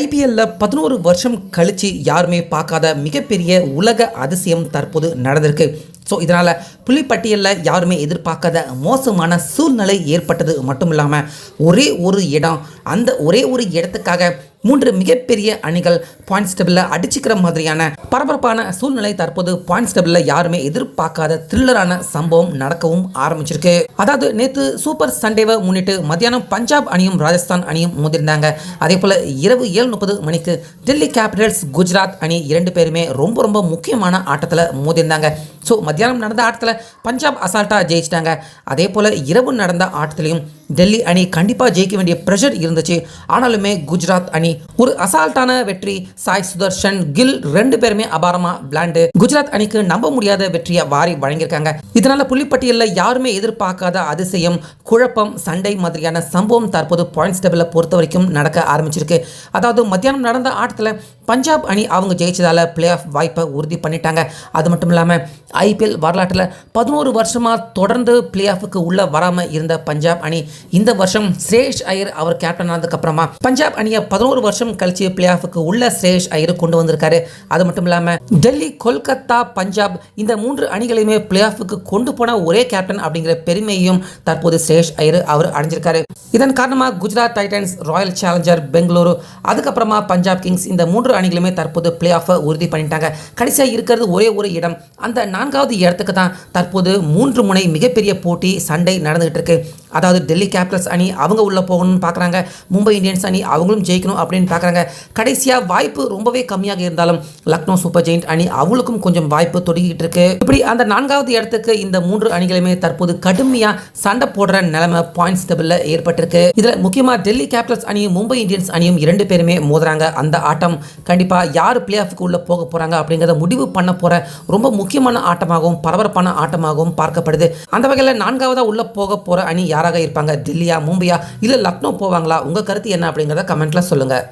ஐபிஎல்ல பதினோரு வருஷம் கழிச்சு யாருமே பார்க்காத மிகப்பெரிய உலக அதிசயம் தற்போது நடந்திருக்கு. ஸோ இதனால் புலிப்பட்டியலில் யாருமே எதிர்பார்க்காத மோசமான சூழ்நிலை ஏற்பட்டது மட்டும் இல்லாமல் ஒரே ஒரு இடம் அந்த ஒரே ஒரு இடத்துக்காக மூன்று மிகப்பெரிய அணிகள் பாயிண்ட்ஸ் டேபிளில் அடிச்சுக்கிற மாதிரியான பரபரப்பான சூழ்நிலை தற்போது பாயிண்ட்ஸ் டேபிளில் யாருமே எதிர்பார்க்காத த்ரில்லரான சம்பவம் நடக்கவும் ஆரம்பிச்சிருக்கு. அதாவது நேற்று சூப்பர் சண்டேவை முன்னிட்டு மத்தியானம் பஞ்சாப் அணியும் ராஜஸ்தான் அணியும் மோதிருந்தாங்க அதே போல் இரவு ஏழு முப்பது மணிக்கு டெல்லி கேபிட்டல்ஸ் குஜராத் அணி இரண்டு பேருமே ரொம்ப ரொம்ப முக்கியமான ஆட்டத்தில் மோதிருந்தாங்க ஸோ மத்தியானம் நடந்த ஆட்டத்தில் பஞ்சாப் அசால்ட்டாக ஜெயிச்சிட்டாங்க. அதே போல் இரவு நடந்த ஆட்டத்திலையும் டெல்லி அணி கண்டிப்பாக ஜெயிக்க வேண்டிய ப்ரெஷர் இருந்துச்சு. ஆனாலுமே குஜராத் அணி ஒரு அசால்ட்டான வெற்றி. சாய் சுதர்ஷன் கில் ரெண்டு பேருமே அபாரமாக விளையாண்டு குஜராத் அணிக்கு நம்ப முடியாத வெற்றியை வாரி வழங்கியிருக்காங்க. இதனால புள்ளிப்பட்டியலில் யாருமே எதிர்பார்க்காத அதிசயம் குழப்பம் சண்டை மாதிரியான சம்பவம் தற்போது பாயிண்ட்ஸ் டேபிளை பொறுத்த வரைக்கும் நடக்க ஆரம்பிச்சிருக்கு. அதாவது மத்தியானம் நடந்த ஆட்டத்தில் பஞ்சாப் அணி அவங்க ஜெயிச்சதால பிளே ஆஃப் வாய்ப்பை உறுதி பண்ணிட்டாங்க. அது மட்டும் இல்லாமல் ஐபிஎல் வரலாற்றில் பதினோரு வருஷமாக தொடர்ந்து பிளே ஆஃபுக்கு உள்ளே வராமல் இருந்த பஞ்சாப் அணி இந்த வருஷம் ஸ்ரேஷ் ஐயர் அவர் கேப்டன் ஆனதுக்கப்புறமா பஞ்சாப் அணியை பதினோரு வருஷம் கழிச்சு பிளே ஆஃபுக்கு உள்ள ஸ்ரேஷ் ஐயர் கொண்டு வந்திருக்காரு. அது மட்டும் இல்லாமல் டெல்லி கொல்கத்தா பஞ்சாப் இந்த மூன்று அணிகளையுமே பிளே ஆஃபுக்கு கொண்டு போன ஒரே கேப்டன் அப்படிங்கிற பெருமையையும் தற்போது ஸ்ரேஷ் ஐயர் அவர் அடைஞ்சிருக்காரு இதன் காரணமாக Gujarat Titans Royal Challenger Bengaluru அதுக்கப்புறமா பஞ்சாப் கிங்ஸ் இந்த மூன்று அணிகளுமே தற்போது பிளே ஆஃபை உறுதி பண்ணிட்டாங்க. கடைசியாக இருக்கிறது ஒரே ஒரு இடம். அந்த நான்காவது இடத்துக்கு தான் தற்போது மூன்று முனை மிகப்பெரிய போட்டி சண்டை நடந்துகிட்டு இருக்கு. அதாவது டெல்லி கேபிட்டல்ஸ் அணி அவங்க உள்ளே போகணும்னு பார்க்குறாங்க மும்பை இந்தியன்ஸ் அணி அவங்களும் ஜெயிக்கணும் அப்படின்னு பார்க்குறாங்க கடைசியாக வாய்ப்பு ரொம்பவே கம்மியாக இருந்தாலும் லக்னோ சூப்பர் ஜெயிண்ட் அணி அவங்களுக்கும் கொஞ்சம் வாய்ப்பு தொடங்கிட்டு இருக்கு. இப்படி அந்த நான்காவது இடத்துக்கு இந்த மூன்று அணிகளுமே தற்போது கடுமையாக சண்டை போடுற நிலைமை பாயிண்ட்ஸ் டேபிளில் ஏற்பட்டிருக்கு. இதில் முக்கியமாக டெல்லி கேபிட்டல்ஸ் அணியும் மும்பை இந்தியன்ஸ் அணியும் இரண்டு பேருமே மோதுறாங்க. அந்த ஆட்டம் கண்டிப்பாக யார் பிளே ஆஃபுக்கு உள்ளே போக போகிறாங்க அப்படிங்கிறத முடிவு பண்ண போகிற ரொம்ப முக்கியமான ஆட்டமாகவும் பரபரப்பான ஆட்டமாகவும் பார்க்கப்படுது. அந்த வகையில் நான்காவதாக உள்ளே போக போகிற அணி யார் யாராக இருப்பாங்க? டெல்லியா மும்பையா? இல்லை லக்னோ போவாங்களா? உங்கள் கருத்து என்ன அப்படிங்கிறத கமெண்ட்டில் சொல்லுங்கள்